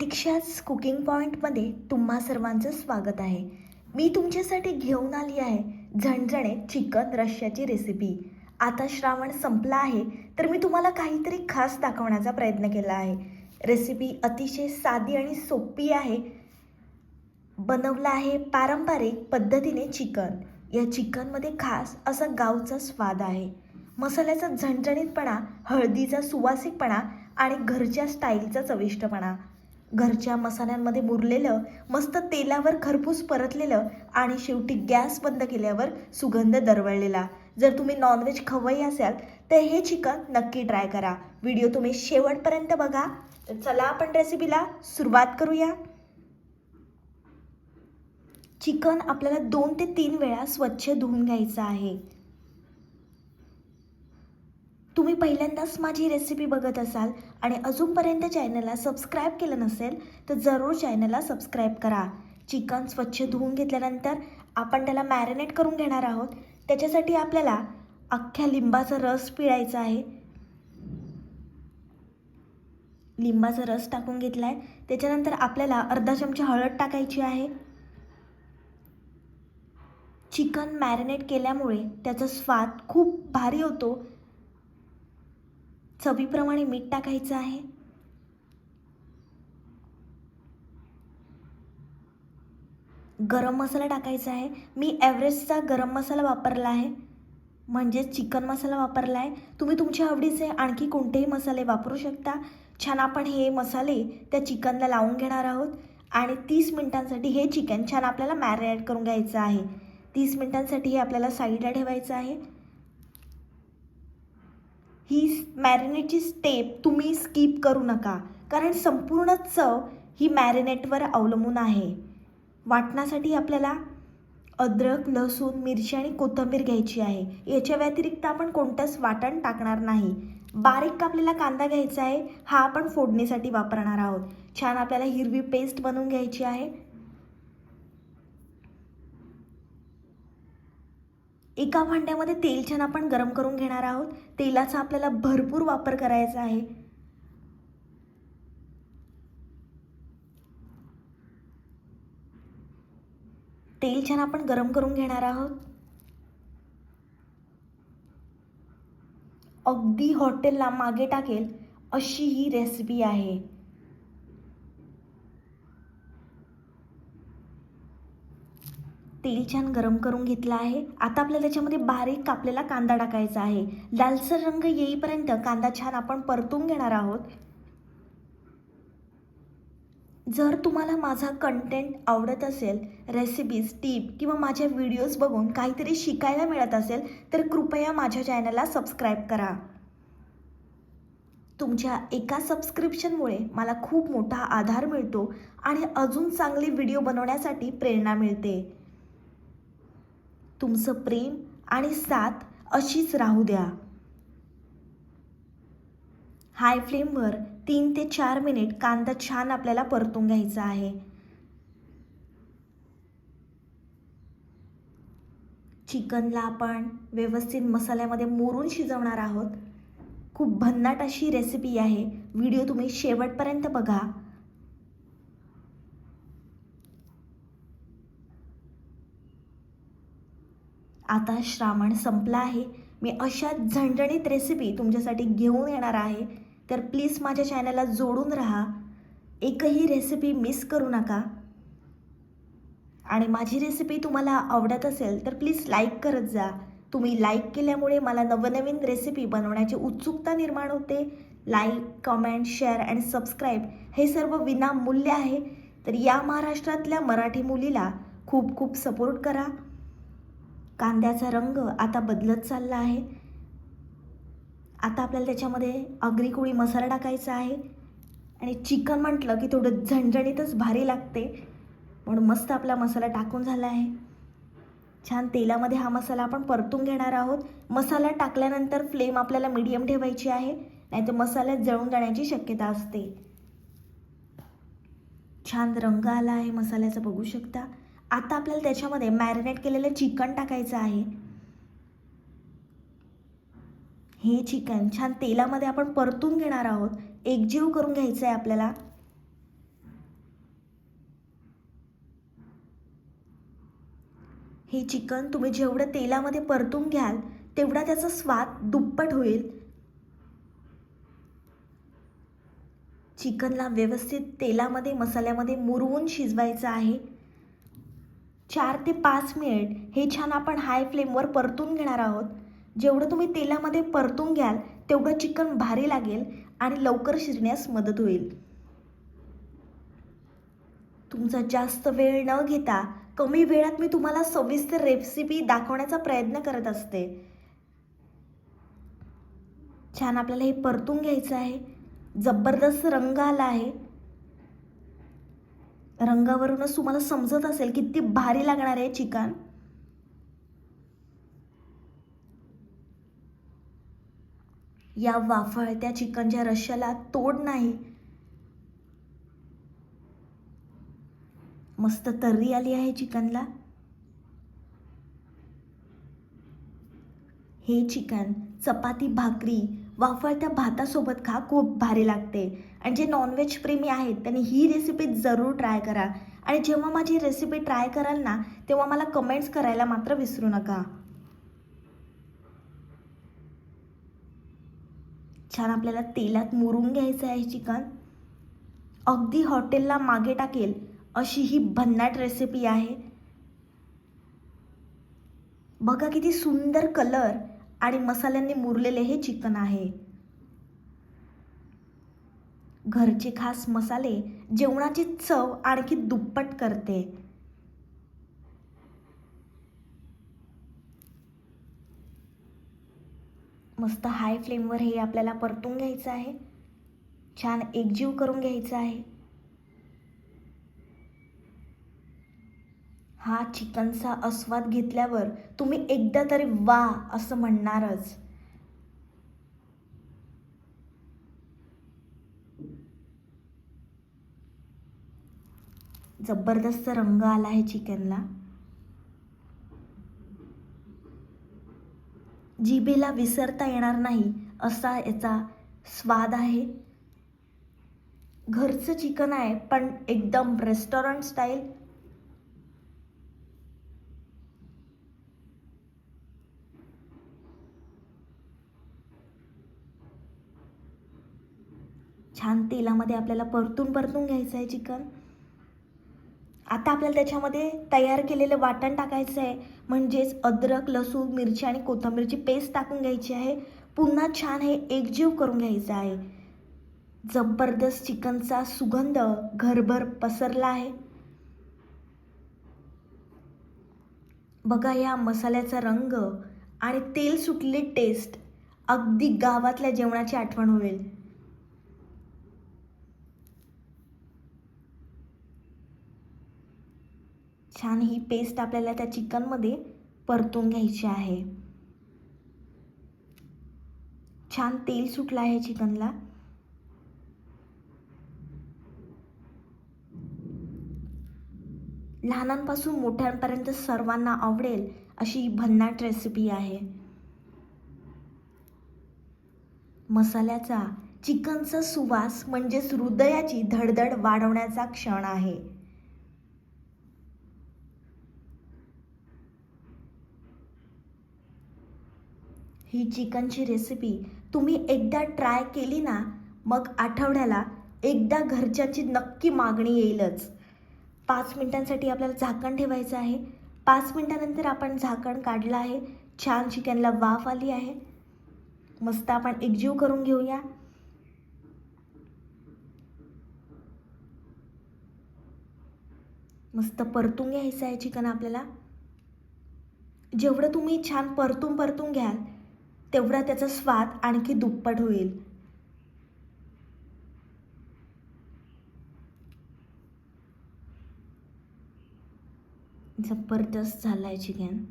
प्रतीक्षाच cooking पॉईंटमध्ये तुम्हा सर्वांचं स्वागत आहे. मी तुमच्यासाठी घेऊन आली आहे झणझणीत चिकन रश्श्याची रेसिपी आता श्रावण संपला आहे तर मी तुम्हाला काहीतरी खास दाखवण्याचा प्रयत्न केला आहे. रेसिपी अतिशय साधी आणि सोपी आहे. बनवलं आहे पारंपरिक पद्धतीने चिकन. या चिकनमध्ये खास असा गावचा स्वाद आहे. मसाल्याचा झणझणीतपणा हळदीचा सुवासिकपणा आणि घरच्या स्टाईलचा चविष्टपणा. घरच्या मसाल्यांमध्ये मुरलेलं मस्त तेलावर खरपूस परतलेलं आणि शेवटी गॅस बंद केल्यावर सुगंध दरवळलेला. जर तुम्ही नॉनव्हेज खवई असाल तर हे चिकन नक्की ट्राय करा. व्हिडिओ तुम्ही शेवटपर्यंत बघा. चला आपण रेसिपीला सुरुवात करूया. चिकन आपल्याला दोन ते तीन वेळा स्वच्छ धुवून घ्यायचं आहे. तुम्ही पहिल्यांदाच माझी रेसिपी बघत असाल आणि अजूनपर्यंत चॅनलला सबस्क्राईब केलं नसेल तर जरूर चॅनलला सबस्क्राईब करा. चिकन स्वच्छ धुवून घेतल्यानंतर आपण त्याला मॅरिनेट करून घेणार आहोत. त्याच्यासाठी आपल्याला अख्ख्या लिंबाचा रस पिळायचा आहे. लिंबाचा रस टाकून घेतला आहे त्याच्यानंतर आपल्याला अर्धा चमचा हळद टाकायची आहे. चिकन मॅरिनेट केल्यामुळे त्याचा स्वाद खूप भारी होतो. चवीप्रमाणे मीठ टाकायचं आहे. गरम मसाला टाकायचा आहे. मी एव्हरेस्टचा गरम मसाला वापरला आहे. म्हणजेच चिकन मसाला वापरला आहे. तुम्ही तुमच्या आवडीचे आणखी कोणतेही मसाले वापरू शकता. छान आपण हे मसाले त्या चिकनला लावून घेणार आहोत. आणि तीस मिनटांसाठी हे चिकन छान आपल्याला मॅरिनेट करून घ्यायचं आहे. तीस मिनटांसाठी हे आपल्याला साईडला ठेवायचं आहे. ही मॅरिनेटची स्टेप तुम्ही स्किप करू नका. कारण संपूर्ण चव ही मॅरिनेटवर अवलंबून आहे. वाटण्यासाठी आपल्याला अद्रक लसूण मिरची आणि कोथिंबीर घ्यायची आहे. याच्या व्यतिरिक्त आपण कोणतंच वाटण टाकणार नाही. बारीक कापलेला कांदा घ्यायचा आहे. हा आपण फोडणीसाठी वापरणार आहोत. छान आपल्याला हिरवी पेस्ट बनवून घ्यायची आहे. एका भांड्यामध्ये तेल छान आपण गरम करून घेणार आहोत. तेलाचा आपल्याला भरपूर वापर करायचा आहे. तेल छान आपण गरम करून घेणार आहोत. अगदी हॉटेलला मागे टाकेल अशी ही रेसिपी आहे. तेल छान गरम करून घेतलं आहे. आता आपल्याला त्याच्यामध्ये बारीक कापलेला कांदा टाकायचा आहे. लालसर रंग येईपर्यंत कांदा छान आपण परतून घेणार आहोत. जर तुम्हाला माझा कंटेंट आवडत असेल रेसिपीज टीप किंवा माझ्या व्हिडिओज बघून काहीतरी शिकायला मिळत असेल तर कृपया माझ्या चॅनलला सबस्क्राईब करा. तुमच्या एका सबस्क्रिप्शनमुळे मला खूप मोठा आधार मिळतो आणि अजून चांगले व्हिडिओ बनवण्यासाठी प्रेरणा मिळते. तुमचं प्रेम आणि साथ अशीच राहू द्या. हाय फ्लेमवर तीन ते चार मिनिट कांदा छान आपल्याला परतून घ्यायचा आहे. चिकनला आपण व्यवस्थित मसाल्यामध्ये मोरून शिजवणार आहोत. खूप भन्नाट अशी रेसिपी आहे. व्हिडिओ तुम्ही शेवटपर्यंत बघा. आता श्रावण संपला आहे. मी अशा झणझणीत रेसिपी तुमच्यासाठी घेऊन येणार आहे. तर प्लीज माझ्या चॅनलला जोडून राहा. एकही रेसिपी मिस करू नका. आणि माझी रेसिपी तुम्हाला आवडत असेल तर प्लीज लाईक करत जा. तुम्ही लाईक केल्यामुळे मला नवनवीन रेसिपी बनवण्याची उत्सुकता निर्माण होते. Like comment share and subscribe हे सर्व विनामूल्य आहे. तर या महाराष्ट्रातल्या मराठी मुलीला खूप खूप सपोर्ट करा. कांद्याचा रंग आता बदलत चालला आहे. आता आपल्याला त्याच्यामध्ये आगरी मसाला टाकायचा आहे. आणि चिकन म्हटलं की थोडं झणझणीतच भारी लागते. म्हणून मस्त आपला मसाला टाकून झाला आहे. छान तेलामध्ये हा मसाला आपण परतून घेणार आहोत. मसाला टाकल्यानंतर फ्लेम आपल्याला मीडियम ठेवायची आहे. नाहीतर मसाल्यात जळून जाण्याची शक्यता असते. छान रंग आला आहे मसाल्याचा बघू शकता. आता आपल्याला त्याच्यामध्ये मॅरिनेट केलेलं चिकन टाकायचं आहे. हे चिकन छान तेलामध्ये आपण परतून घेणार आहोत. एकजीव करून घ्यायचं आहे आपल्याला. हे चिकन तुम्ही जेवढं तेलामध्ये परतून घ्याल तेवढा त्याचा स्वाद दुप्पट होईल. चिकनला व्यवस्थित तेलामध्ये मसाल्यामध्ये मुरवून शिजवायचं आहे. चार ते पाच मिनिट हे छान आपण हाय फ्लेमवर परतून घेणार आहोत. जेवढं तुम्ही तेलामध्ये परतून घ्याल तेवढं चिकन भारी लागेल आणि लवकर शिजण्यास मदत होईल. तुमचा जास्त वेळ न घेता कमी वेळात मी तुम्हाला सविस्तर रेसिपी दाखवण्याचा प्रयत्न करत असते. छान आपल्याला हे परतून घ्यायचं आहे. जबरदस्त रंग आला आहे. रंगावरूनच तुम्हाला समजत असेल किती भारी लागणार आहे चिकन. या वाफळत्या चिकनच्या रश्याला तोड नाही. मस्त तर्री आली आहे चिकनला. हे चिकन चपाती भाकरी वाफळत्या भातासोबत खा खूप भारी लागते. आणि जे नॉनव्हेज प्रेमी आहेत त्यांनी ही रेसिपी जरूर ट्राय करा. आणि जेव्हा माझी रेसिपी ट्राय कराल ना तेव्हा मला कमेंट्स करायला मात्र विसरू नका. छान आपल्याला तेलात मुरून घ्यायचं आहे चिकन. अगदी हॉटेलला मागे टाकेल अशी ही भन्नाट रेसिपी आहे. बघा किती सुंदर कलर आणि मसाल्यांनी मुरलेले हे चिकन आहे. घरचे खास मसाले जेवणाची चव आणखी दुप्पट करते. मस्त हाय फ्लेमवर हे आपल्याला परतून घ्यायचं आहे. छान एकजीव करून घ्यायचं आहे. हा चिकनचा आस्वाद घेतल्यावर तुम्ही एकदा तरी वा असं म्हणणारच. जबरदस्त रंग आला आहे चिकनला. जिभेला विसरता येणार नाही असा याचा स्वाद आहे. घरचं चिकन आहे पण एकदम रेस्टॉरंट स्टाईल छान तेलामध्ये आपल्याला परतून परतून घ्यायचं आहे चिकन. आता आपल्याला त्याच्यामध्ये तयार केलेलं वाटण टाकायचं आहे. म्हणजेच अद्रक लसूण मिरची आणि कोथिंबीरची पेस्ट टाकून घ्यायची आहे. पुन्हा छान हे एकजीव करून घ्यायचं आहे. जबरदस्त चिकनचा सुगंध घरभर पसरला आहे. बघा या मसाल्याचा रंग आणि तेल सुटले टेस्ट अगदी गावातल्या जेवणाची आठवण होईल. छान ही पेस्ट आपल्याला त्या चिकनमध्ये परतून घ्यायची आहे. छान तेल सुटलं आहे चिकनला. लहानांपासून मोठ्यांपर्यंत सर्वांना आवडेल अशी भन्नाट रेसिपी आहे. मसाल्याचा चिकनचा सुवास म्हणजेच हृदयाची धडधड वाढवण्याचा क्षण आहे. ही चिकनची रेसिपी तुम्ही एकदा ट्राय केली ना मग आठवड्याला एकदा घरच्यांची नक्की मागणी येईलच. पाच मिनिटांसाठी आपल्याला झाकण ठेवायचं आहे. पाच मिनटानंतर आपण झाकण काढलं आहे. छान चिकनला वाफ आली आहे. मस्त आपण एकजीव करून घेऊया. मस्त परतून घ्यायचं आहे चिकन आपल्याला. जेवढं तुम्ही छान परतून परतून घ्याल तेवढा त्याचा स्वाद आणखी दुप्पट होईल. जबरदस्त झाला आहे चिकन.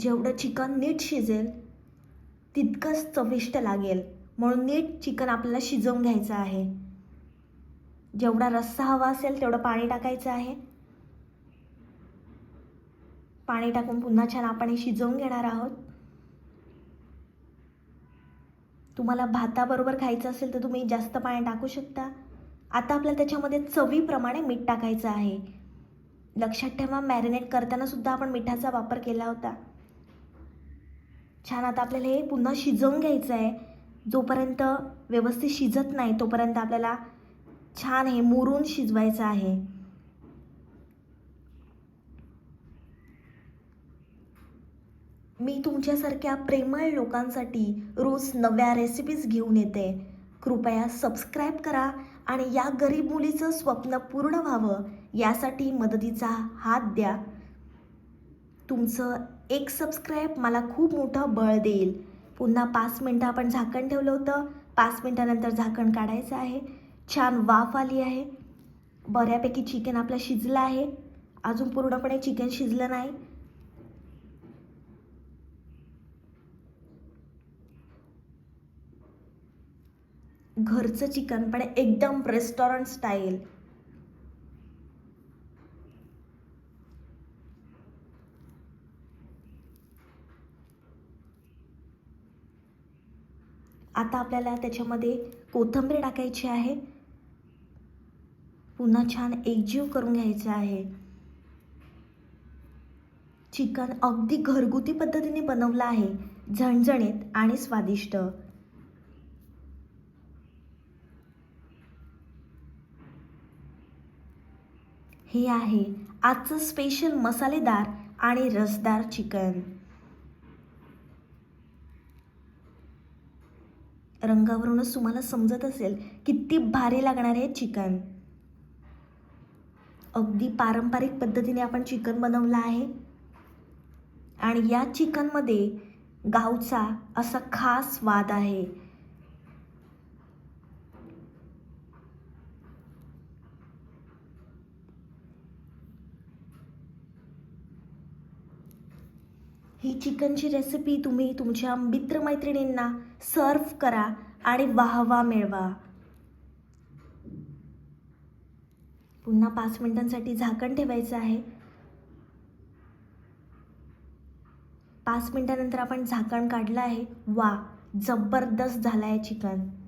जेवढं चिकन नीट शिजेल तितकंच चविष्ट लागेल. म्हणून नीट चिकन आपल्याला शिजवून घ्यायचं आहे. जेवढा रस्सा हवा असेल तेवढं पाणी टाकायचं आहे. पाणी टाकून पुन्हा छान आपण हे शिजवून घेणार आहोत. तुम्हाला भाताबरोबर खायचं असेल तर तुम्ही जास्त पाणी टाकू शकता. आता आपल्याला त्याच्यामध्ये चवीप्रमाणे मीठ टाकायचं आहे. लक्षात ठेवा मॅरिनेट करताना सुद्धा आपण मिठाचा वापर केला होता. छान आता आपल्याला हे पुन्हा शिजवून घ्यायचं आहे. जोपर्यंत व्यवस्थित शिजत नाही तोपर्यंत आपल्याला छान हे मुरून शिजवायचं आहे. मी तुमच्यासारख्या प्रेमळ लोकांसाठी रोज नव्या रेसिपीज घेऊन येते. कृपया सबस्क्राईब करा आणि या गरीब मुलीचं स्वप्न पूर्ण व्हावं यासाठी मदतीचा हात द्या. तुमचं एक सबस्क्राईब मला खूप मोठं बळ देईल. पुन्हा पाच मिनटं आपण झाकण ठेवलं होतं. पाच मिनटानंतर झाकण काढायचं आहे. छान वाफ आली आहे. बऱ्यापैकी चिकन आपलं शिजलं आहे. अजून पूर्णपणे चिकन शिजलं नाही. घरचं चिकन पण एकदम रेस्टॉरंट स्टाईल आता आपल्याला त्याच्यामध्ये कोथिंबीर टाकायची आहे. पुन्हा छान एकजीव करून घ्यायचं आहे. चिकन अगदी घरगुती पद्धतीने बनवलं आहे. झणझणीत आणि स्वादिष्ट. हे आहे आजचं स्पेशल मसालेदार आणि रसदार चिकन. रंगावरूनच तुम्हाला समजत असेल किती भारी लागणार आहे चिकन. अगदी पारंपरिक पद्धतीने आपण चिकन बनवलं आहे. आणि या चिकनमध्ये गावचा असा खास स्वाद आहे. ही चिकनची रेसिपी तुम्ही तुमच्या मित्रमैत्रिणींना सर्व करा आणि वाहवा मिळवा. पुन्हा पाच मिनिटांसाठी झाकण ठेवायचं आहे. पाच मिनिटानंतर आपण झाकण काढलं आहे. वा जबरदस्त झालं आहे चिकन.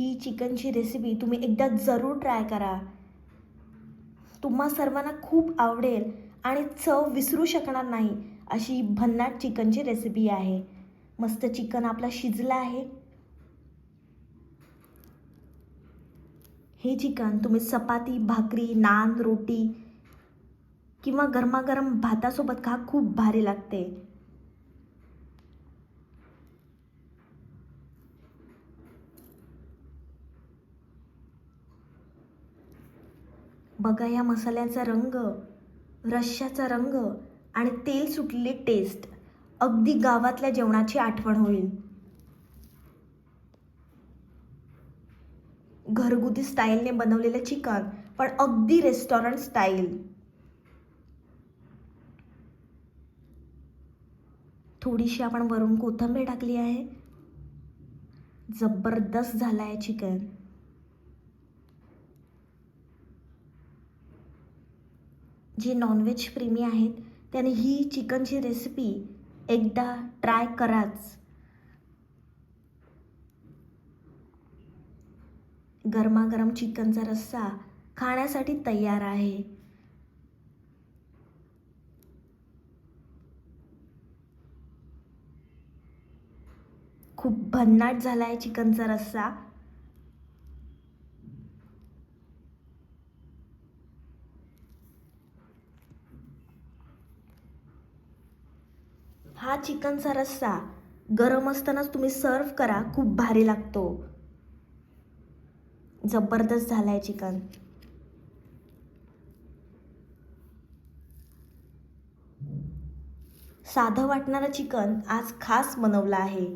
ही चिकनची रेसिपी तुम्ही एकदा जरूर ट्राय करा. तुम्हा सर्वांना खूप आवडेल आणि चव विसरू शकणार नाही अशी भन्नाट चिकनची रेसिपी आहे. मस्त चिकन आपला शिजलं आहे. हे चिकन तुम्ही चपाती भाकरी नान रोटी किंवा गरमागरम भातासोबत खा खूप भारी लागते. बघा या मसाल्याचा रंग रश्श्याचा रंग आणि तेल सुटलेली टेस्ट अगदी गावातल्या जेवणाची आठवण होईल. घरगुती स्टाईलने बनवलेलं चिकन पण अगदी रेस्टॉरंट स्टाईल थोडीशी आपण वरून कोथिंबीर टाकली आहे. जबरदस्त झाला आहे चिकन. जे नॉनव्हेज प्रेमी आहेत त्याने ही चिकनची रेसिपी एकदा ट्राय कराच. गरमागरम चिकनचा रस्सा खाण्यासाठी तयार आहे. खूप भन्नाट झाला आहे चिकनचा रस्सा हा चिकनचा रस्सा गरम असतानाच तुम्ही सर्व करा खूप भारी लागतो. जबरदस्त झालाय चिकन. साधं वाटणारं चिकन आज खास बनवलं आहे.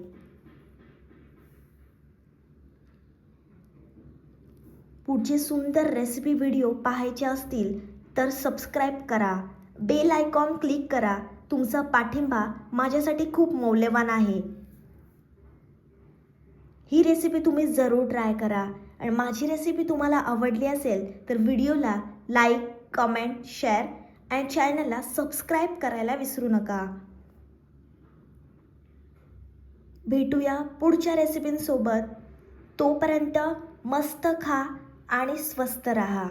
पुढचे सुंदर रेसिपी व्हिडिओ पाहायचे असतील तर सबस्क्राईब करा बेल आयकॉन क्लिक करा तुमचा पाठिंबा माझ्यासाठी खूप मौल्यवान आहे. ही रेसिपी तुम्ही जरूर ट्राय करा. आणि माझी रेसिपी तुम्हाला आवडली असेल तर व्हिडिओला लाईक कमेंट शेअर आणि चॅनलला सबस्क्राईब करायला विसरू नका. भेटूया पुढच्या रेसिपींसोबत तोपर्यंत मस्त खा आणि स्वस्त रहा.